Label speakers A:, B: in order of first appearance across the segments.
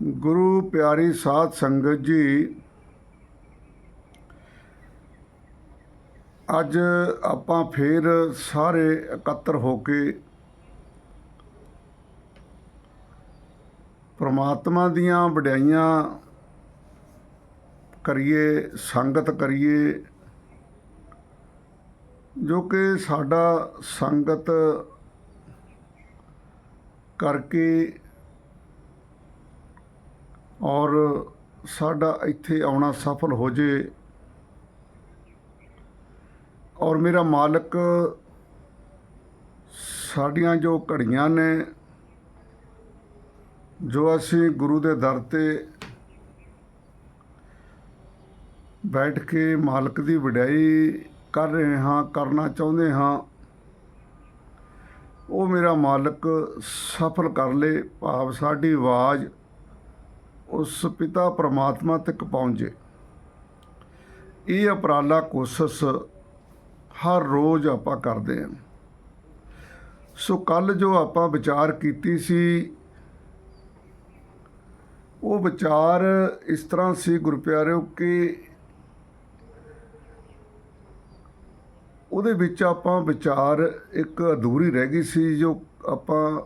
A: ਗੁਰੂ ਪਿਆਰੀ ਸਾਧ ਸੰਗਤ ਜੀ, ਅੱਜ ਆਪਾਂ ਫੇਰ ਸਾਰੇ ਇਕੱਤਰ ਹੋ ਕੇ ਪ੍ਰਮਾਤਮਾ ਦੀਆਂ ਵਡਿਆਈਆਂ ਕਰੀਏ, ਸੰਗਤ ਕਰੀਏ, ਜੋ ਕਿ ਸਾਡਾ ਸੰਗਤ ਕਰਕੇ ਔਰ ਸਾਡਾ ਇੱਥੇ ਆਉਣਾ ਸਫਲ ਹੋ ਜੇ। ਔਰ ਮੇਰਾ ਮਾਲਕ ਸਾਡੀਆਂ ਜੋ ਘੜੀਆਂ ਨੇ, ਜੋ ਅਸੀਂ ਗੁਰੂ ਦੇ ਦਰ ਤੇ ਬੈਠ ਕੇ ਮਾਲਕ ਦੀ ਵਡਿਆਈ ਕਰ ਰਹੇ ਹਾਂ, ਕਰਨਾ ਚਾਹੁੰਦੇ ਹਾਂ, ਉਹ ਮੇਰਾ ਮਾਲਕ ਸਫਲ ਕਰ ਲੇ, ਭਾਵ ਸਾਡੀ ਆਵਾਜ਼ ਉਸ ਪਿਤਾ ਪਰਮਾਤਮਾ ਤੱਕ ਪਹੁੰਚੇ। ਇਹ ਉਪਰਾਲਾ ਕੋਸ਼ਿਸ਼ ਹਰ ਰੋਜ਼ ਆਪਾਂ ਕਰਦੇ ਹਾਂ। ਸੋ ਕੱਲ ਜੋ ਆਪਾਂ ਵਿਚਾਰ ਕੀਤੀ ਸੀ, ਉਹ ਵਿਚਾਰ ਇਸ ਤਰ੍ਹਾਂ ਸੀ ਗੁਰਪਿਆਰਿਓ ਕਿ ਉਹਦੇ ਵਿੱਚ ਆਪਾਂ ਵਿਚਾਰ ਇੱਕ ਅਧੂਰੀ ਰਹਿ ਗਈ ਸੀ, ਜੋ ਆਪਾਂ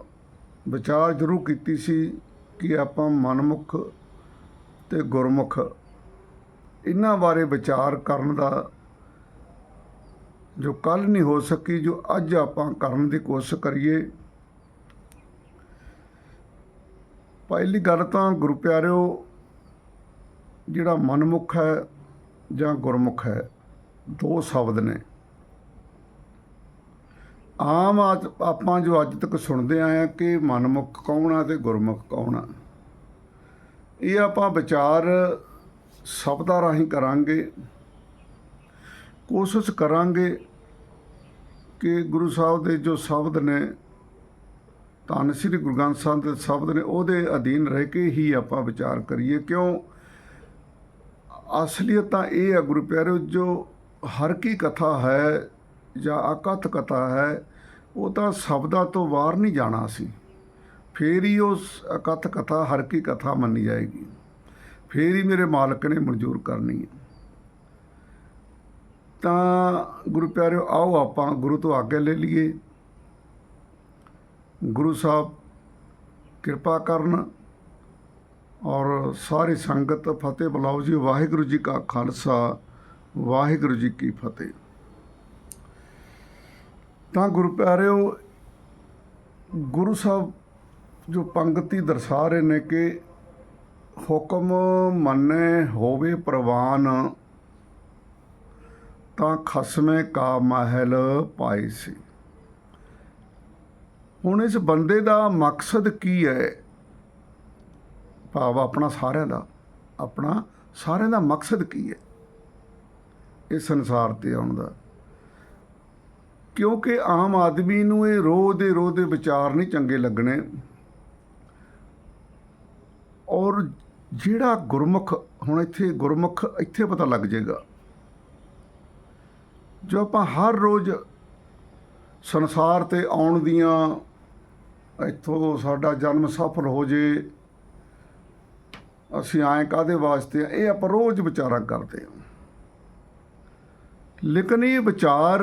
A: ਵਿਚਾਰ ਜ਼ਰੂਰ ਕੀਤੀ ਸੀ। ਕਿ ਆਪਾਂ ਮਨਮੁਖ ਤੇ ਗੁਰਮੁਖ ਇਹਨਾਂ ਬਾਰੇ ਵਿਚਾਰ ਕਰਨ ਦਾ ਜੋ ਕੱਲ ਨਹੀਂ ਹੋ ਸਕੀ, ਜੋ ਅੱਜ ਆਪਾਂ ਕਰਨ ਦੀ ਕੋਸ਼ਿਸ਼ ਕਰੀਏ। ਪਹਿਲੀ ਗੱਲ ਤਾਂ ਗੁਰੂ ਪਿਆਰਿਓ, ਜਿਹੜਾ ਮਨਮੁਖ ਹੈ ਜਾਂ ਗੁਰਮੁਖ ਹੈ, ਦੋ ਸ਼ਬਦ ਨੇ। ਆਮ ਆਦ- ਆਪਾਂ ਜੋ ਅੱਜ ਤੱਕ ਸੁਣਦੇ ਆਏ ਆ ਕਿ ਮਨਮੁਖ ਕੌਣ ਆ ਤੇ ਗੁਰਮੁਖ ਕੌਣ ਆ। ਇਹ ਆਪਾਂ ਵਿਚਾਰ ਸ਼ਬਦਾਂ ਰਾਹੀਂ ਕਰਾਂਗੇ, ਕੋਸ਼ਿਸ਼ ਕਰਾਂਗੇ ਕਿ ਗੁਰੂ ਸਾਹਿਬ ਦੇ ਜੋ ਸ਼ਬਦ ਨੇ, ਧੰਨ ਸ੍ਰੀ ਗੁਰੂ ਗ੍ਰੰਥ ਸਾਹਿਬ ਦੇ ਸ਼ਬਦ ਨੇ, ਉਹਦੇ ਅਧੀਨ ਰਹਿ ਕੇ ਹੀ ਆਪਾਂ ਵਿਚਾਰ ਕਰੀਏ। ਕਿਉਂ? ਅਸਲੀਅਤ ਤਾਂ ਇਹ ਹੈ ਗੁਰੂ ਪਿਆਰਿਓ, ਜੋ ਹਰ ਕੀ ਕਥਾ ਹੈ ਜਾਂ ਅਕਥ ਕਥਾ ਹੈ, ਉਹ ਤਾਂ ਸ਼ਬਦਾਂ ਤੋਂ ਬਾਹਰ ਨਹੀਂ ਜਾਣਾ ਸੀ। ਫੇਰ ਹੀ ਉਸ ਅਕਥ ਕਥਾ, ਹਰ ਕੀ ਕਥਾ ਮੰਨੀ ਜਾਏਗੀ। ਫੇਰ ਹੀ ਮੇਰੇ ਮਾਲਕ ਨੇ ਮਨਜ਼ੂਰ ਕਰਨੀ ਹੈ। ਤਾਂ ਗੁਰੂ ਪਿਆਰਿਓ, ਆਓ ਆਪਾਂ ਗੁਰੂ ਤੋਂ ਆਗਿਆ ਲੈ ਲਈਏ। ਗੁਰੂ ਸਾਹਿਬ ਕਿਰਪਾ ਕਰਨ ਔਰ ਸਾਰੀ ਸੰਗਤ ਫਤਿਹ ਬੁਲਾਓ ਜੀ। ਵਾਹਿਗੁਰੂ ਜੀ ਕਾ ਖਾਲਸਾ, ਵਾਹਿਗੁਰੂ ਜੀ ਕੀ ਫਤਿਹ। ਤਾਂ ਗੁਰੂ ਪਿਆਰਿਓ, ਗੁਰੂ ਸਾਹਿਬ ਜੋ ਪੰਗਤੀ ਦਰਸਾ ਰਹੇ ਨੇ ਕਿ ਹੁਕਮ ਮੰਨੇ ਹੋਵੇ ਪ੍ਰਵਾਨ, ਤਾਂ ਖਸਮੇ ਕਾ ਮਹਿਲ ਪਾਈ ਸੀ। ਹੁਣ ਇਸ ਬੰਦੇ ਦਾ ਮਕਸਦ ਕੀ ਹੈ? ਭਾਵ ਆਪਣਾ ਸਾਰਿਆਂ ਦਾ, ਆਪਣਾ ਸਾਰਿਆਂ ਦਾ ਮਕਸਦ ਕੀ ਹੈ? ਇਸ ਸੰਸਾਰ ਤੇ ਆਉਣ ਦਾ। ਕਿਉਂਕਿ ਆਮ ਆਦਮੀ ਨੂੰ ਇਹ ਰੋਜ਼ ਦੇ ਰੋਜ਼ ਦੇ ਵਿਚਾਰ ਨਹੀਂ ਚੰਗੇ ਲੱਗਣੇ। ਔਰ ਜਿਹੜਾ ਗੁਰਮੁਖ, ਹੁਣ ਇੱਥੇ ਗੁਰਮੁਖ, ਇੱਥੇ ਪਤਾ ਲੱਗ ਜਾਏਗਾ। ਜੋ ਆਪਾਂ ਹਰ ਰੋਜ਼ ਸੰਸਾਰ ਤੇ ਆਉਣ ਦੀਆਂ, ਇੱਥੋਂ ਸਾਡਾ ਜਨਮ ਸਫਲ ਹੋ ਜੇ, ਅਸੀਂ ਆਏ ਕਾਦੇ ਵਾਸਤੇ ਇਹ ਆਪਾਂ ਰੋਜ਼ ਵਿਚਾਰਾਂ ਕਰਦੇ ਹਾਂ। ਲੇਕਿਨ ਇਹ ਵਿਚਾਰ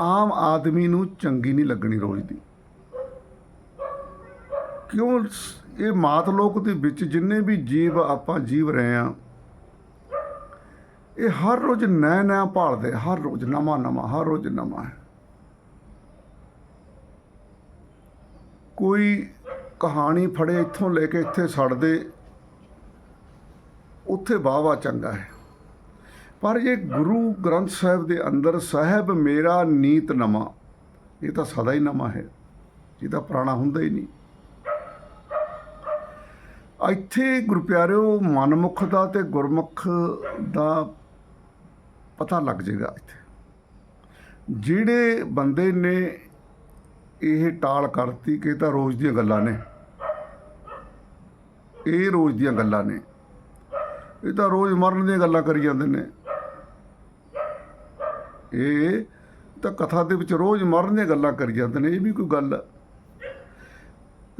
A: ਆਮ ਆਦਮੀ ਨੂੰ ਚੰਗੀ ਨਹੀਂ ਲੱਗਣੀ ਰੋਜ਼ ਦੀ। ਕਿਉਂ? ਇਹ ਮਾਤ ਲੋਕ ਦੇ ਵਿੱਚ ਜਿੰਨੇ ਵੀ ਜੀਵ ਆਪਾਂ ਜੀਵ ਰਹੇ ਆ, ਇਹ ਹਰ ਰੋਜ਼ ਨਇਆ ਨਇਆ ਭਾਲਦੇ, ਹਰ ਰੋਜ਼ ਨਵਾਂ ਨਵਾਂ, ਹਰ ਰੋਜ਼ ਨਵਾਂ ਹੈ। ਕੋਈ ਕਹਾਣੀ ਫੜੇ, ਇੱਥੋਂ ਲੈ ਕੇ ਇੱਥੇ ਛੱਡਦੇ ਉੱਥੇ ਵਾਹਵਾ ਚੰਗਾ ਹੈ। ਪਰ ਜੇ ਗੁਰੂ ਗ੍ਰੰਥ ਸਾਹਿਬ ਦੇ ਅੰਦਰ ਸਾਹਿਬ ਮੇਰਾ ਨੀਤ ਨਵਾਂ ਇਹ ਤਾਂ ਸਦਾ ਹੀ ਨਵਾਂ ਹੈ, ਇਹ ਤਾਂ ਪੁਰਾਣਾ ਹੁੰਦਾ ਹੀ ਨਹੀਂ। ਇੱਥੇ ਗੁਰੂ ਪਿਆਰਿਓ, ਮਨਮੁਖ ਦਾ ਤੇ ਗੁਰਮੁਖ ਦਾ ਪਤਾ ਲੱਗ ਜਾਏਗਾ ਇੱਥੇ। ਜਿਹੜੇ ਬੰਦੇ ਨੇ ਇਹ ਟਾਲ ਕਰਤੀ ਕਿ ਇਹ ਤਾਂ ਰੋਜ਼ ਦੀਆਂ ਗੱਲਾਂ ਨੇ, ਇਹ ਰੋਜ਼ ਦੀਆਂ ਗੱਲਾਂ ਨੇ, ਇਹ ਤਾਂ ਰੋਜ਼ ਮਰਨ ਦੀਆਂ ਗੱਲਾਂ ਕਰੀ ਜਾਂਦੇ ਨੇ। ਇਹ ਤਾਂ ਕਥਾ ਦੇ ਵਿੱਚ ਰੋਜ਼ ਮਰਨ ਦੀਆਂ ਗੱਲਾਂ ਕਰੀ ਜਾਂਦੇ ਨੇ, ਇਹ ਵੀ ਕੋਈ ਗੱਲ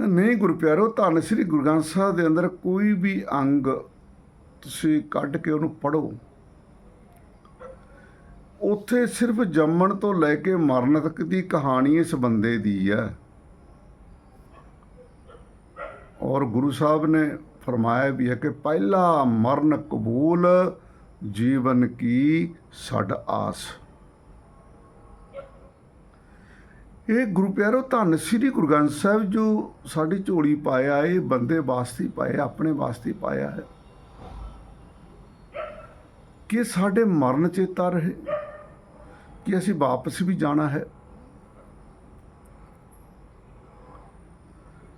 A: ਨਹੀਂ ਗੁਰੂ ਪਿਆਰੋ ਧੰਨ ਸ੍ਰੀ ਗੁਰੂ ਗ੍ਰੰਥ ਸਾਹਿਬ ਦੇ ਅੰਦਰ ਕੋਈ ਵੀ ਅੰਗ ਤੁਸੀਂ ਕੱਢ ਕੇ ਉਹਨੂੰ ਪੜੋ ਉੱਥੇ ਸਿਰਫ ਜੰਮਣ ਤੋਂ ਲੈ ਕੇ ਮਰਨ ਤੱਕ ਦੀ ਕਹਾਣੀ ਇਸ ਬੰਦੇ ਦੀ ਹੈ। ਔਰ ਗੁਰੂ ਸਾਹਿਬ ਨੇ ਫਰਮਾਇਆ ਵੀ ਹੈ ਕਿ ਪਹਿਲਾ ਮਰਨ ਕਬੂਲ ਜੀਵਨ ਕੀ ਛੱਡ ਆਸ। ਇਹ ਗੁਰੂ ਪਿਆਰੋ, ਧੰਨ ਸ੍ਰੀ ਗੁਰੂ ਗ੍ਰੰਥ ਸਾਹਿਬ ਜੋ ਸਾਡੀ ਝੋਲੀ ਪਾਇਆ, ਇਹ ਬੰਦੇ ਵਾਸਤੇ ਹੀ ਪਾਇਆ, ਆਪਣੇ ਵਾਸਤੇ ਪਾਇਆ ਹੈ। ਕਿ ਸਾਡੇ ਮਰਨ ਚੇਤਾ ਰਹੇ, ਕਿ ਅਸੀਂ ਵਾਪਸ ਵੀ ਜਾਣਾ ਹੈ।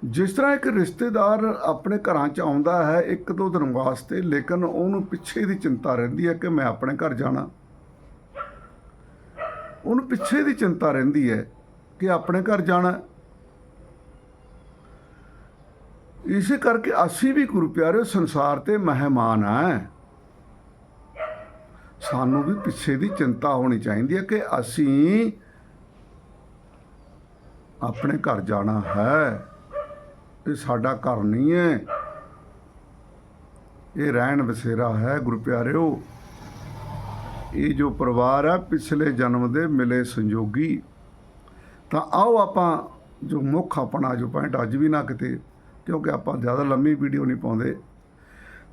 A: ਜਿਸ ਤਰ੍ਹਾਂ ਇੱਕ ਰਿਸ਼ਤੇਦਾਰ ਆਪਣੇ ਘਰਾਂ 'ਚ ਆਉਂਦਾ ਹੈ, ਇੱਕ ਦੋ ਦਿਨ ਵਾਸਤੇ, ਲੇਕਿਨ ਉਹਨੂੰ ਪਿੱਛੇ ਦੀ ਚਿੰਤਾ ਰਹਿੰਦੀ ਹੈ ਕਿ ਮੈਂ ਆਪਣੇ ਘਰ ਜਾਣਾ। ਉਹਨੂੰ ਪਿੱਛੇ ਦੀ ਚਿੰਤਾ ਰਹਿੰਦੀ ਹੈ ਕਿ ਆਪਣੇ ਘਰ ਜਾਣਾ ਇਸੇ ਕਰਕੇ ਅਸੀਂ ਵੀ ਗੁਰੂ ਪਿਆਰੇ ਸੰਸਾਰ ਤੇ ਮਹਿਮਾਨ ਆ ਸਾਨੂੰ ਵੀ ਪਿੱਛੇ ਦੀ ਚਿੰਤਾ ਹੋਣੀ ਚਾਹੀਦੀ ਹੈ ਕਿ ਅਸੀਂ ਆਪਣੇ ਘਰ ਜਾਣਾ ਹੈ। ਇਹ ਸਾਡਾ ਘਰ ਨਹੀਂ ਹੈ। ਇਹ ਰਹਿਣ ਬਸੇਰਾ ਹੈ ਗੁਰੂ ਪਿਆਰਿਓ। ਇਹ ਜੋ ਪਰਿਵਾਰ ਹੈ, ਪਿਛਲੇ ਜਨਮ ਦੇ ਮਿਲੇ ਸੰਜੋਗੀ ਤਾਂ ਆਓ ਆਪਾਂ ਜੋ ਮੁੱਖ ਆਪਣਾ ਜੋ ਪੁਆਇੰਟ ਅੱਜ ਵੀ ਨਾ ਕਿਤੇ, ਕਿਉਂਕਿ ਆਪਾਂ ਜ਼ਿਆਦਾ ਲੰਮੀ ਵੀਡੀਓ ਨਹੀਂ ਪਾਉਂਦੇ।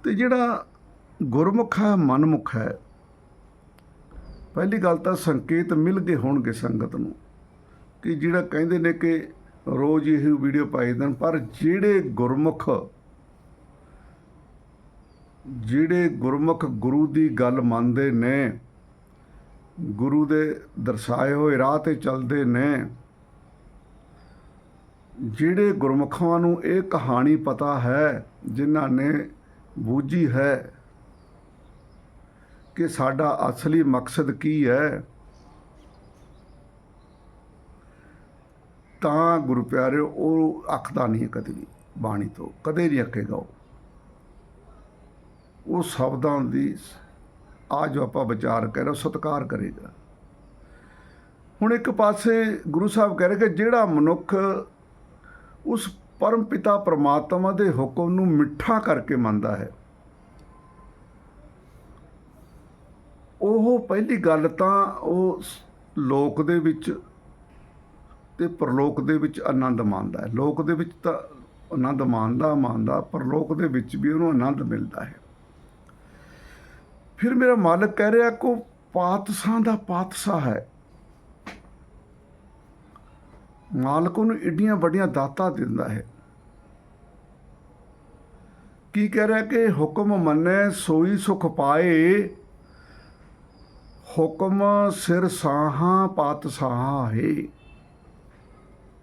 A: ਤੇ ਜਿਹੜਾ ਗੁਰਮੁਖ ਹੈ, ਮਨਮੁਖ ਹੈ, ਪਹਿਲੀ ਗੱਲ ਤਾਂ ਸੰਕੇਤ ਮਿਲ ਗਏ ਹੋਣਗੇ ਸੰਗਤ ਨੂੰ ਕਿ ਜਿਹੜਾ ਕਹਿੰਦੇ ਨੇ ਕਿ ਰੋਜ਼ ਇਹ ਵੀਡੀਓ ਪਾਈ ਦੇਣ ਪਰ ਜਿਹੜੇ ਗੁਰਮੁਖ ਜਿਹੜੇ ਗੁਰਮੁਖ ਗੁਰੂ ਦੀ ਗੱਲ ਮੰਨਦੇ ਨੇ, ਗੁਰੂ ਦੇ ਦਰਸਾਏ ਹੋਏ ਰਾਹ ਤੇ ਚੱਲਦੇ ਨੇ ਜਿਹੜੇ ਗੁਰਮੁਖਾਂ ਨੂੰ ਇਹ ਕਹਾਣੀ ਪਤਾ ਹੈ ਜਿਨ੍ਹਾਂ ਨੇ ਬੂਝੀ ਹੈ ਕਿ ਸਾਡਾ ਅਸਲੀ ਮਕਸਦ ਕੀ ਹੈ ਤਾਂ ਗੁਰੂ ਪਿਆਰਿਓ ਉਹ ਅੱਖਦਾ ਨਹੀਂ ਕਦੇ ਵੀ ਬਾਣੀ ਤੋਂ ਕਦੇ ਨਹੀਂ ਅੱਕੇਗਾ ਉਹ। ਉਹ ਸ਼ਬਦਾਂ ਦੀ ਆ ਜੋ ਆਪਾਂ ਵਿਚਾਰ ਕਰ ਰਹੇ ਹਾਂ, ਸਤਿਕਾਰ ਕਰੇਗਾ। ਹੁਣ ਇੱਕ ਪਾਸੇ ਗੁਰੂ ਸਾਹਿਬ ਕਹਿ ਰਹੇ ਕਿ ਜਿਹੜਾ ਮਨੁੱਖ ਉਸ ਪਰਮ ਪਿਤਾ ਪ੍ਰਮਾਤਮਾ ਦੇ ਹੁਕਮ ਨੂੰ ਮਿੱਠਾ ਕਰਕੇ ਮੰਨਦਾ ਹੈ। ਉਹ ਪਹਿਲੀ ਗੱਲ ਤਾਂ ਉਹ ਲੋਕ ਦੇ ਵਿੱਚ ਤੇ ਪਰਲੋਕ ਦੇ ਵਿੱਚ ਆਨੰਦ ਮਾਣਦਾ ਹੈ। ਲੋਕ ਦੇ ਵਿੱਚ ਤਾਂ ਆਨੰਦ ਮਾਣਦਾ ਮਾਣਦਾ, ਪਰਲੋਕ ਦੇ ਵਿੱਚ ਵੀ ਉਹਨੂੰ ਆਨੰਦ ਮਿਲਦਾ ਹੈ। ਫਿਰ ਮੇਰਾ ਮਾਲਕ ਕਹਿ ਰਿਹਾ ਕੋ ਪਾਤਸ਼ਾਹ ਦਾ ਪਾਤਸ਼ਾਹ ਹੈ। ਮਾਲਕ ਨੂੰ ਏਡੀਆਂ ਵੱਡੀਆਂ ਦਾਤਾਂ ਦਿੰਦਾ ਹੈ। ਕੀ ਕਹਿ ਰਿਹਾ ਕਿ ਹੁਕਮ ਮੰਨੇ, ਸੋਈ ਸੁਖ ਪਾਏ। ਹੁਕਮ ਸਿਰ ਸਾਹਾਂ, ਪਾਤ ਸਾਹਾ ਹੈ।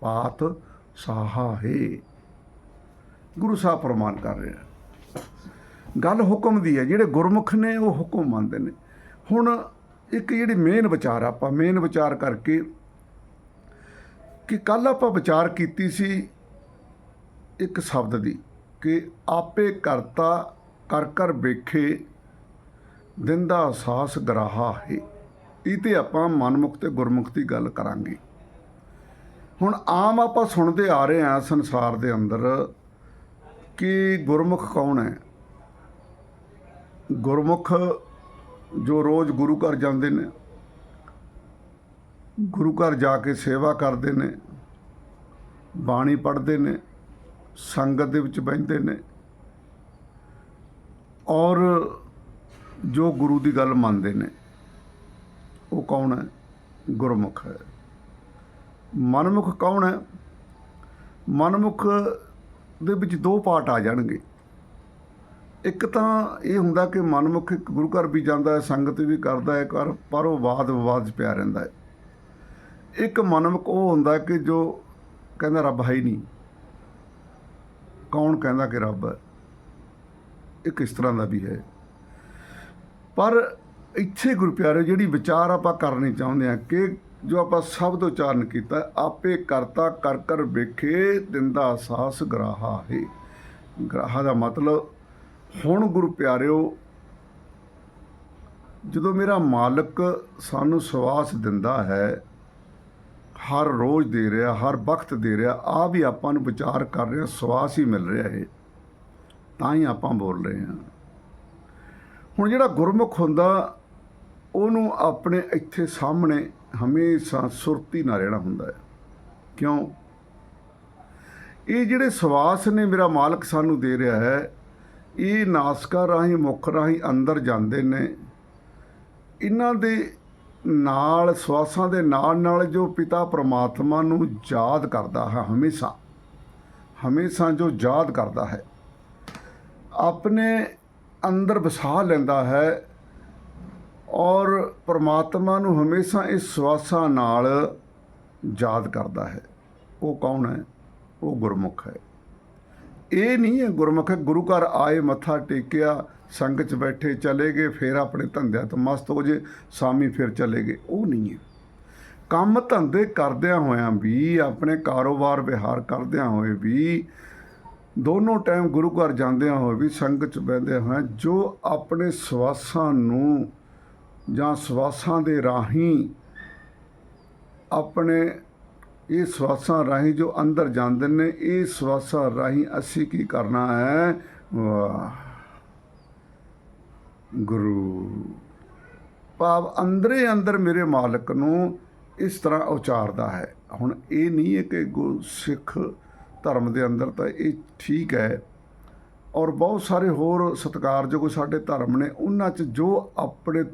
A: ਪਾਤ ਸਾਹਾ ਹੈ। ਗੁਰੂ ਸਾਹਿਬ ਪ੍ਰਮਾਨ ਕਰ ਰਿਹਾ ਗੱਲ ਹੁਕਮ ਦੀ ਹੈ। ਜਿਹੜੇ ਗੁਰਮੁਖ ਨੇ, ਉਹ ਹੁਕਮ ਮੰਨਦੇ ਨੇ। ਹੁਣ ਇੱਕ ਜਿਹੜੀ ਮੇਨ ਵਿਚਾਰ ਆਪਾਂ ਮੇਨ ਵਿਚਾਰ ਕਰਕੇ ਕਿ ਕੱਲ ਆਪਾਂ ਵਿਚਾਰ ਕੀਤੀ ਸੀ ਇੱਕ ਸ਼ਬਦ ਦੀ ਕਿ ਆਪੇ ਕਰਤਾ ਕਰ ਕਰ ਵੇਖੇ, ਦਿਨ ਦਾ ਅਹਿਸਾਸ ਗਰਾਹਾ ਹੈ। ਇਹ ਤੇ ਆਪਾਂ ਮਨਮੁਖ ਤੇ ਗੁਰਮੁਖ ਦੀ ਗੱਲ ਕਰਾਂਗੇ। ਹੁਣ ਆਮ ਆਪਾਂ ਸੁਣਦੇ ਆ ਰਹੇ ਹਾਂ ਸੰਸਾਰ ਦੇ ਅੰਦਰ ਕਿ ਗੁਰਮੁਖ ਕੌਣ ਹੈ? ਗੁਰਮੁਖ ਜੋ ਰੋਜ਼ ਗੁਰੂ ਘਰ ਜਾਂਦੇ ਨੇ, ਗੁਰੂ ਘਰ ਜਾ ਕੇ ਸੇਵਾ ਕਰਦੇ ਨੇ ਬਾਣੀ ਪੜ੍ਹਦੇ ਨੇ, ਸੰਗਤ ਦੇ ਵਿੱਚ ਬਹਿੰਦੇ ਨੇ। ਔਰ ਜੋ ਗੁਰੂ ਦੀ ਗੱਲ ਮੰਨਦੇ ਨੇ, ਉਹ ਕੌਣ ਹੈ? ਗੁਰਮੁਖ ਹੈ। ਮਨਮੁਖ ਕੌਣ ਹੈ? ਮਨਮੁਖ ਦੇ ਵਿੱਚ ਦੋ ਪਾਰਟ ਆ ਜਾਣਗੇ। ਇੱਕ ਤਾਂ ਇਹ ਹੁੰਦਾ ਕਿ ਮਨਮੁਖ ਇੱਕ ਗੁਰੂ ਘਰ ਵੀ ਜਾਂਦਾ ਹੈ, ਸੰਗਤ ਵੀ ਕਰਦਾ ਹੈ ਕਰ ਪਰ ਉਹ ਵਾਦ ਵਿਵਾਦ 'ਚ ਪਿਆ ਰਹਿੰਦਾ ਹੈ। ਇੱਕ ਮਨਮੁਖ ਉਹ ਹੁੰਦਾ ਕਿ ਜੋ ਕਹਿੰਦਾ ਰੱਬ ਹੈ ਹੀ ਨਹੀਂ। ਕੌਣ ਕਹਿੰਦਾ ਕਿ ਰੱਬ ਹੈ? ਇਹ ਕਿਸ ਤਰ੍ਹਾਂ ਦਾ ਵੀ ਹੈ। ਪਰ ਇੱਥੇ ਗੁਰੂ ਪਿਆਰੇ ਜਿਹੜੀ ਵਿਚਾਰ ਆਪਾਂ ਕਰਨੀ ਚਾਹੁੰਦੇ ਆ ਕਿ ਜੋ ਆਪਾਂ ਸ਼ਬਦ ਉਚਾਰਨ ਕੀਤਾ, ਆਪੇ ਕਰਤਾ, ਕਰ ਕਰ ਵੇਖੇ ਦਿੰਦਾ ਸਾਸ ਗਰਾਹਾ ਹੈ। ਗਰਾਹਾ ਦਾ ਮਤਲਬ, ਹੁਣ ਗੁਰੂ ਪਿਆਰਿਓ ਜਦੋਂ ਮੇਰਾ ਮਾਲਕ ਸਾਨੂੰ ਸਵਾਸ ਦਿੰਦਾ ਹੈ ਹਰ ਰੋਜ਼ ਦੇ ਰਿਹਾ, ਹਰ ਵਕਤ ਦੇ ਰਿਹਾ ਆ ਵੀ ਆਪਾਂ ਨੂੰ ਵਿਚਾਰ ਕਰ ਰਿਹਾ, ਸਵਾਸ ਹੀ ਮਿਲ ਰਿਹਾ ਇਹ। ਤਾਂ ਹੀ ਆਪਾਂ ਬੋਲ ਰਹੇ ਹਾਂ। ਹੁਣ ਜਿਹੜਾ ਗੁਰਮੁਖ ਹੁੰਦਾ, ਉਹਨੂੰ ਆਪਣੇ ਇੱਥੇ ਸਾਹਮਣੇ ਹਮੇਸ਼ਾ ਸੁਰਤੀ ਨਾਲ ਰਹਿਣਾ ਹੁੰਦਾ ਹੈ। ਕਿਉਂ? ਇਹ ਜਿਹੜੇ ਸਵਾਸ ਨੇ ਮੇਰਾ ਮਾਲਕ ਸਾਨੂੰ ਦੇ ਰਿਹਾ ਹੈ, ਇਹ ਨਾਸਕਾ ਰਾਹੀਂ, ਮੁਖ ਰਾਹੀਂ ਅੰਦਰ ਜਾਂਦੇ ਨੇ। ਇਹਨਾਂ ਦੇ ਨਾਲ, ਸਵਾਸਾਂ ਦੇ ਨਾਲ ਨਾਲ ਜੋ ਪਿਤਾ ਪ੍ਰਮਾਤਮਾ ਨੂੰ ਯਾਦ ਕਰਦਾ ਹੈ ਹਮੇਸ਼ਾ ਹਮੇਸ਼ਾ ਜੋ ਯਾਦ ਕਰਦਾ ਹੈ, ਆਪਣੇ ਅੰਦਰ ਵਸਾ ਲੈਂਦਾ ਹੈ ਔਰ ਪ੍ਰਮਾਤਮਾ ਨੂੰ ਹਮੇਸ਼ਾ ਇਸ ਸਵਾਸਾਂ ਨਾਲ ਯਾਦ ਕਰਦਾ ਹੈ। ਉਹ ਕੌਣ ਹੈ? ਉਹ ਗੁਰਮੁਖ ਹੈ। ਇਹ ਨਹੀਂ ਹੈ ਗੁਰਮੁਖ ਹੈ। ਗੁਰੂ ਘਰ ਆਏ, ਮੱਥਾ ਟੇਕਿਆ ਸੰਗਤ 'ਚ ਬੈਠੇ ਚਲੇ ਗਏ, ਫਿਰ ਆਪਣੇ ਧੰਦਿਆਂ ਤੋਂ ਮਸਤ ਹੋ ਜੇ, ਸਾਮੀ ਫਿਰ ਚਲੇ ਗਏ। ਉਹ ਨਹੀਂ ਹੈ। ਕੰਮ ਧੰਦੇ ਕਰਦਿਆਂ ਹੋਇਆਂ ਵੀ, ਆਪਣੇ ਕਾਰੋਬਾਰ ਵਿਹਾਰ ਕਰਦਿਆਂ ਹੋਏ ਵੀ, ਦੋਨੋਂ ਟਾਈਮ ਗੁਰੂ ਘਰ ਜਾਂਦਿਆਂ ਹੋਏ ਵੀ ਸੰਗਤ 'ਚ ਬਹਿੰਦੇ ਹੋਇਆਂ, ਜੋ ਆਪਣੇ ਸਵਾਸਾਂ ਨੂੰ ਜਾਂ ਸਵਾਸਾਂ ਦੇ ਰਾਹੀਂ ਆਪਣੇ ਇਹ ਸਵਾਸਾਂ ਰਾਹੀਂ ਜੋ ਅੰਦਰ ਜਾਂਦੇ ਨੇ, ਇਹ ਸਵਾਸਾਂ ਰਾਹੀਂ ਅਸੀਂ ਕੀ ਕਰਨਾ ਹੈ? ਵਾਹ। ਗੁਰੂ। ਭਾਵ ਅੰਦਰੇ ਅੰਦਰ ਮੇਰੇ ਮਾਲਕ ਨੂੰ ਇਸ ਤਰ੍ਹਾਂ ਉਚਾਰਦਾ ਹੈ। ਹੁਣ ਇਹ ਨਹੀਂ ਹੈ ਕਿ ਗੁਰ ਸਿੱਖ ਧਰਮ ਦੇ ਅੰਦਰ ਤਾਂ ਇਹ ਠੀਕ ਹੈ। ਔਰ ਬਹੁਤ ਸਾਰੇ ਹੋਰ ਸਤਿਕਾਰਯੋਗ ਸਾਡੇ ਧਰਮ ਨੇ, ਉਹਨਾਂ 'ਚ ਜੋ ਆਪਣੇ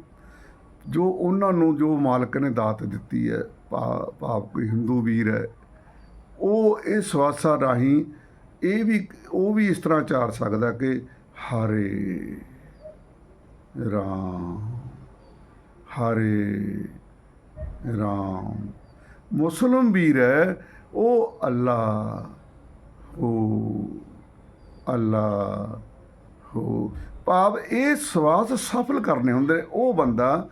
A: ਜੋ ਉਹਨਾਂ ਨੂੰ ਜੋ ਮਾਲਕ ਨੇ ਦਾਤ ਦਿੱਤੀ ਹੈ, ਭਾ- ਭਾਵ ਕੋਈ ਹਿੰਦੂ ਵੀਰ ਹੈ, ਉਹ ਇਹ ਸਵਾਸਾ ਰਾਹੀਂ ਇਹ ਵੀ ਉਹ ਵੀ ਇਸ ਤਰ੍ਹਾਂ ਚਾਰ ਸਕਦਾ ਕਿ ਹਰੇ। ਰਾਮ, ਹਰੇ ਰਾਮ। ਮੁਸਲਮ ਵੀਰ ਹੈ, ਉਹ ਅੱਲਾ ਹੋ ਅੱਲਾ ਹੋ। ਭਾਵ ਇਹ ਸਵਾਸ ਸਫਲ ਕਰਨੇ ਹੁੰਦੇ ਨੇ। ਉਹ ਬੰਦਾ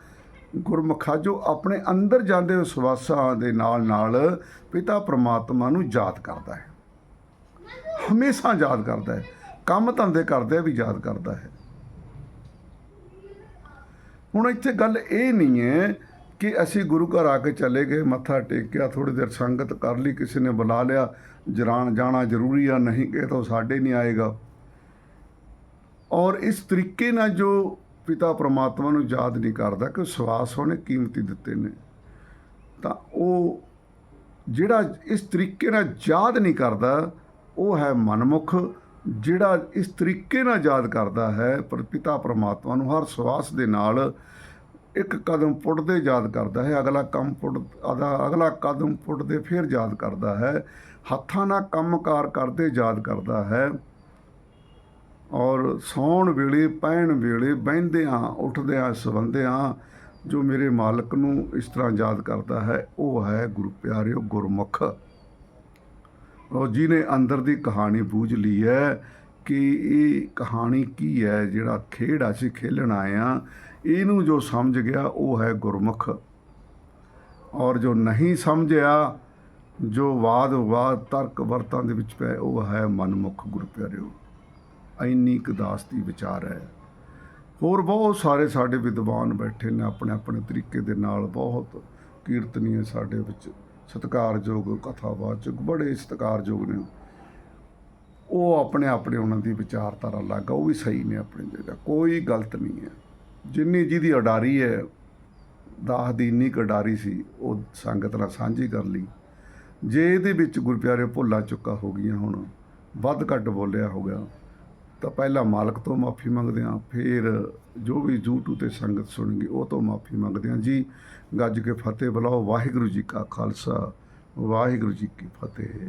A: ਗੁਰਮੁਖਾ ਜੋ ਆਪਣੇ ਅੰਦਰ ਜਾਂਦੇ ਹੋਏ ਸਵਾਸਾਂ ਦੇ ਨਾਲ ਨਾਲ ਪਿਤਾ ਪ੍ਰਮਾਤਮਾ ਨੂੰ ਯਾਦ ਕਰਦਾ ਹੈ। ਹਮੇਸ਼ਾ ਯਾਦ ਕਰਦਾ ਹੈ। ਕੰਮ ਧੰਦੇ ਕਰਦੇ ਵੀ ਯਾਦ ਕਰਦਾ ਹੈ। ਹੁਣ ਇੱਥੇ ਗੱਲ ਇਹ ਨਹੀਂ ਹੈ ਕਿ ਅਸੀਂ ਗੁਰੂ ਘਰ ਆ ਕੇ ਚਲੇ ਗਏ, ਮੱਥਾ ਟੇਕਿਆ ਥੋੜੀ ਦੇਰ ਸੰਗਤ ਕਰ ਲਈ, ਕਿਸੇ ਨੇ ਬੁਲਾ ਲਿਆ, ਜਰਾਨ ਜਾਣਾ ਜ਼ਰੂਰੀ ਆ, ਨਹੀਂ ਕਿ ਤਾਂ ਉਹ ਸਾਡੇ ਨਹੀਂ ਆਏਗਾ। ਔਰ ਇਸ ਤਰੀਕੇ ਨਾਲ ਜੋ ਪਿਤਾ ਪ੍ਰਮਾਤਮਾ ਨੂੰ ਯਾਦ ਨਹੀਂ ਕਰਦਾ ਕਿ ਸਵਾਸ ਉਹਨੇ ਕੀਮਤੀ ਦਿੱਤੇ ਨੇ, ਤਾਂ ਉਹ ਜਿਹੜਾ ਇਸ ਤਰੀਕੇ ਨਾਲ ਯਾਦ ਨਹੀਂ ਕਰਦਾ, ਉਹ ਹੈ ਮਨਮੁਖ। ਜਿਹੜਾ ਇਸ ਤਰੀਕੇ ਨਾਲ ਯਾਦ ਕਰਦਾ ਹੈ ਪਰ ਪਿਤਾ ਪਰਮਾਤਮਾ ਨੂੰ ਹਰ ਸਵਾਸ ਦੇ ਨਾਲ ਇੱਕ ਕਦਮ ਪੁੱਟਦੇ ਯਾਦ ਕਰਦਾ ਹੈ, ਅਗਲਾ ਕੰਮ ਪੁੱਟ ਆਦਾ ਅਗਲਾ ਕਦਮ ਪੁੱਟਦੇ ਫਿਰ ਯਾਦ ਕਰਦਾ ਹੈ, ਹੱਥਾਂ ਨਾਲ ਕੰਮਕਾਰ ਕਰਦੇ ਯਾਦ ਕਰਦਾ ਹੈ ਔਰ ਸੌਣ ਵੇਲੇ ਪੈਣ ਵੇਲੇ ਬਹਿੰਦਿਆਂ, ਉੱਠਦਿਆਂ, ਸਵੰਦਿਆਂ ਜੋ ਮੇਰੇ ਮਾਲਕ ਨੂੰ ਇਸ ਤਰ੍ਹਾਂ ਯਾਦ ਕਰਦਾ ਹੈ, ਉਹ ਹੈ ਗੁਰੂ ਪਿਆਰਿਓ ਗੁਰਮੁਖ। ਉਹ ਜਿਹਨੇ ਅੰਦਰ ਦੀ ਕਹਾਣੀ ਬੂਝ ਲਈ ਹੈ ਕਿ ਇਹ ਕਹਾਣੀ ਕੀ ਹੈ, ਜਿਹੜਾ ਖੇਡ ਅਸੀਂ ਖੇਲਣ ਆਏ ਆ ਇਹਨੂੰ ਜੋ ਸਮਝ ਗਿਆ ਉਹ ਹੈ ਗੁਰਮੁਖ। ਔਰ ਜੋ ਨਹੀਂ ਸਮਝਿਆ, ਜੋ ਵਾਦ ਵਿਵਾਦ, ਤਰਕ ਵਰਤਾਂ ਦੇ ਵਿੱਚ ਪਏ, ਉਹ ਹੈ ਮਨਮੁਖ ਗੁਰੂ ਪਿਆਰਿਓ। ਇੰਨੀ ਕੁ ਦਾਸ ਦੀ ਵਿਚਾਰ ਹੈ। ਹੋਰ ਬਹੁਤ ਸਾਰੇ ਸਾਡੇ ਵਿਦਵਾਨ ਬੈਠੇ ਨੇ ਆਪਣੇ ਆਪਣੇ ਤਰੀਕੇ ਦੇ ਨਾਲ, ਬਹੁਤ ਕੀਰਤਨੀਏ ਸਾਡੇ ਵਿੱਚ। ਸਤਿਕਾਰਯੋਗ ਕਥਾਵਾਚਕ ਬੜੇ ਸਤਿਕਾਰਯੋਗ ਨੇ। ਉਹ ਆਪਣੇ ਆਪਣੇ ਉਹਨਾਂ ਦੀ ਵਿਚਾਰਧਾਰਾ ਲੱਗ ਆ, ਉਹ ਵੀ ਸਹੀ ਨੇ ਆਪਣੀ ਜਗ੍ਹਾ ਕੋਈ ਗਲਤ ਨਹੀਂ ਹੈ। ਜਿੰਨੀ ਜਿਹਦੀ ਉਡਾਰੀ ਹੈ, ਦਾਸ ਦੀ ਇੰਨੀ ਕੁ ਉਡਾਰੀ ਸੀ, ਉਹ ਸੰਗਤ ਨਾਲ ਸਾਂਝੀ ਕਰ ਲਈ। ਜੇ ਇਹਦੇ ਵਿੱਚ ਗੁਰਪਿਆਰੇ ਭੁੱਲਾਂ ਚੁੱਕਾ ਹੋ ਗਈਆਂ ਹੁਣ, ਵੱਧ ਘੱਟ ਬੋਲਿਆ ਹੋ ਗਿਆ, ਤਾਂ ਪਹਿਲਾਂ ਮਾਲਕ ਤੋਂ ਮਾਫੀ ਮੰਗਦੇ ਹਾਂ, ਫਿਰ ਜੋ ਵੀ YouTube ਤੇ ਸੰਗਤ ਸੁਣਨਗੀ, ਉਹ ਤੋਂ ਮਾਫੀ ਮੰਗਦੇ ਹਾਂ। ਜੀ, ਗੱਜ ਕੇ ਫਤਿਹ ਬੁਲਾਓ। ਵਾਹਿਗੁਰੂ ਜੀ ਕਾ ਖਾਲਸਾ, ਵਾਹਿਗੁਰੂ ਜੀ ਕੀ ਫਤਿਹ।